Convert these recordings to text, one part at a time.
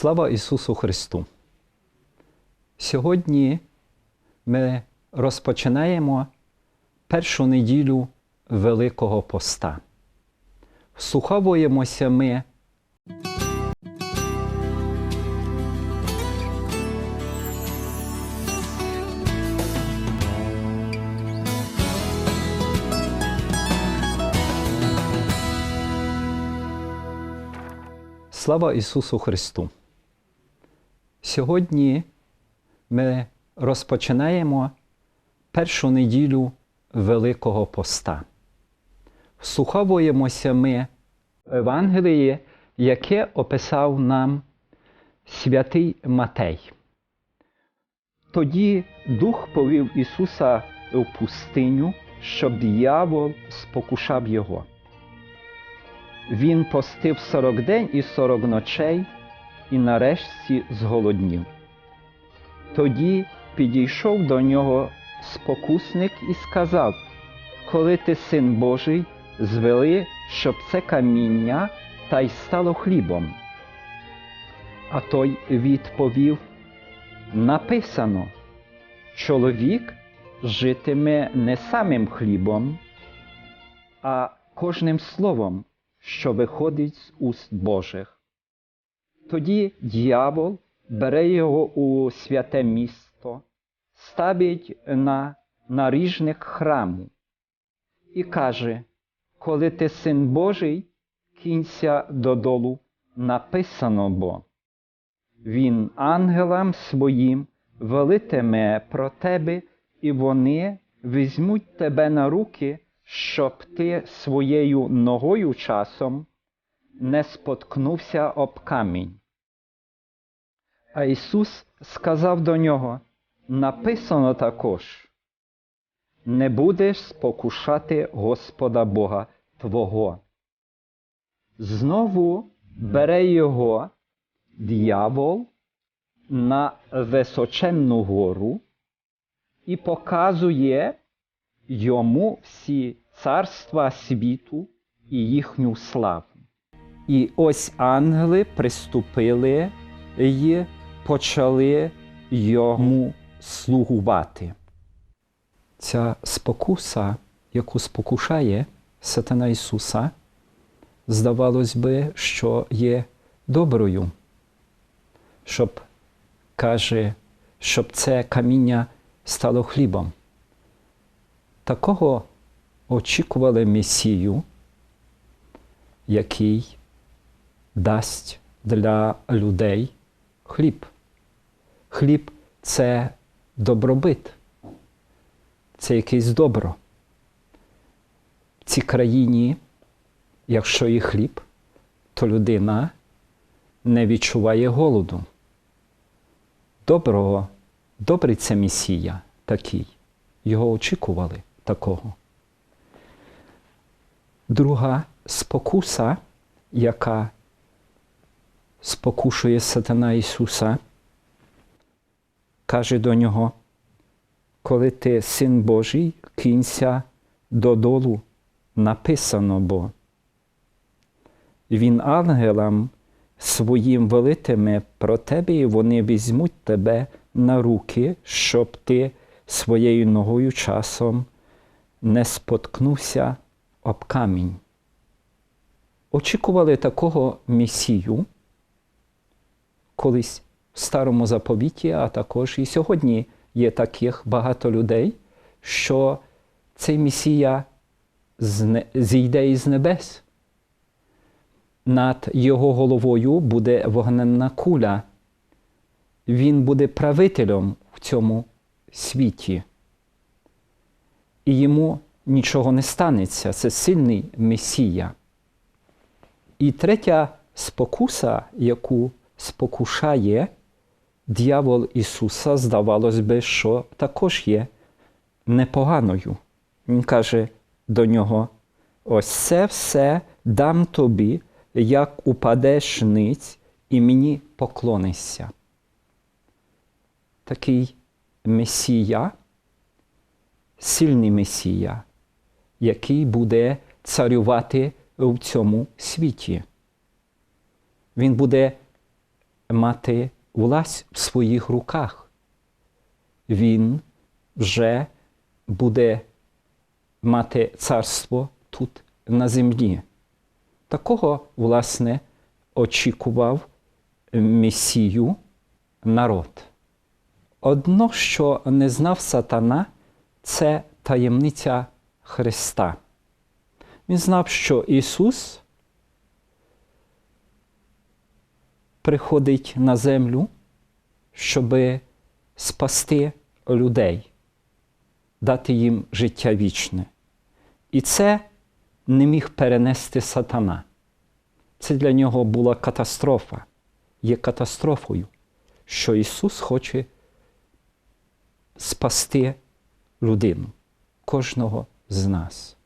Слава Ісусу Христу! Сьогодні ми розпочинаємо першу неділю Великого Поста. Вслуховуємося ми Слава Ісусу Христу! Сьогодні ми розпочинаємо першу неділю Великого Поста. Вслуховуємося ми Евангелії, яке описав нам святий Матей. Тоді Дух повів Ісуса в пустиню, щоб диявол спокушав Його. Він постив сорок день і сорок ночей і нарешті зголоднів. Тоді підійшов до нього спокусник і сказав: Коли ти син Божий, звели, щоб це каміння та й стало хлібом. А той відповів: Написано, чоловік житиме не самим хлібом, а кожним словом, що виходить з уст Божих. Тоді дьявол бере його у святе місто, ставить на наріжник храму і каже: Коли ти син Божий, кінься додолу, написано бо. Він ангелам своїм велитиме про тебе, і вони візьмуть тебе на руки, щоб ти своєю ногою часом не споткнувся об камінь. А Ісус сказав до нього: написано також: не будеш спокушати Господа Бога Твого. Знову бере його дьявол на височенну гору і показує йому всі царства світу і їхню славу. І ось ангели приступили і почали йому слугувати. Ця спокуса, яку спокушає сатана Ісуса, здавалось би, що є доброю, щоб каже, щоб це каміння стало хлібом. Такого очікували Месію, який дасть для людей хліб. Хліб це добробит, це якесь добро. В цій країні, якщо є хліб, то людина не відчуває голоду. Доброго, добрий це Месія такий. Його очікували такого. Друга спокуса, яка спокушує сатана Ісуса, каже до нього, коли ти син Божий, кінься додолу, написано бо. Він ангелам своїм велитиме про тебе, і вони візьмуть тебе на руки, щоб ти своєю ногою часом не споткнувся об камінь. Очікували такого Месію колись старому заповіті, а також і сьогодні є таких багато людей, що цей Месія зійде із небес. Над його головою буде вогненна куля. Він буде правителем в цьому світі. І йому нічого не станеться. Це сильний Месія. І третя спокуса, яку спокушає дьявол Ісуса, здавалось би, що також є непоганою. Він каже до нього: ось це все дам тобі, як упадеш ниць, і мені поклонишся. Такий Месія, сильний Месія, який буде царювати в цьому світі. Він буде мати власть в своїх руках. Він вже буде мати царство тут на землі. Такого, власне, очікував Месію народ. Одно, що не знав сатана, це таємниця Христа. Він знав, що Ісус приходить на землю, щоб спасти людей, дати їм життя вічне. І це не міг перенести сатана. Це для нього була катастрофа. Є катастрофою, що Ісус хоче спасти людину, кожного з нас.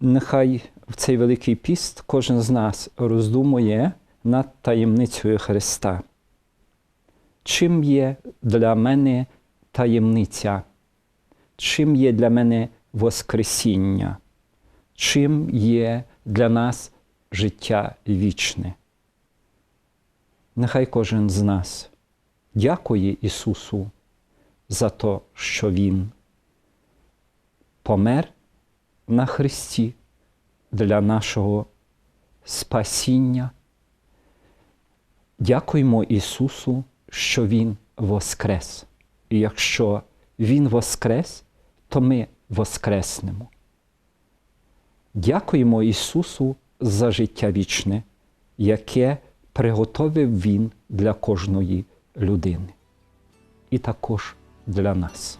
Нехай в цей Великий піст кожен з нас роздумує над таємницею Христа. Чим є для мене таємниця? Чим є для мене Воскресіння? Чим є для нас життя вічне? Нехай кожен з нас дякує Ісусу за те, що Він помер на Христі для нашого спасіння. Дякуємо Ісусу, що Він воскрес. І якщо Він воскрес, то ми воскреснемо. Дякуємо Ісусу за життя вічне, яке приготовив Він для кожної людини. І також для нас.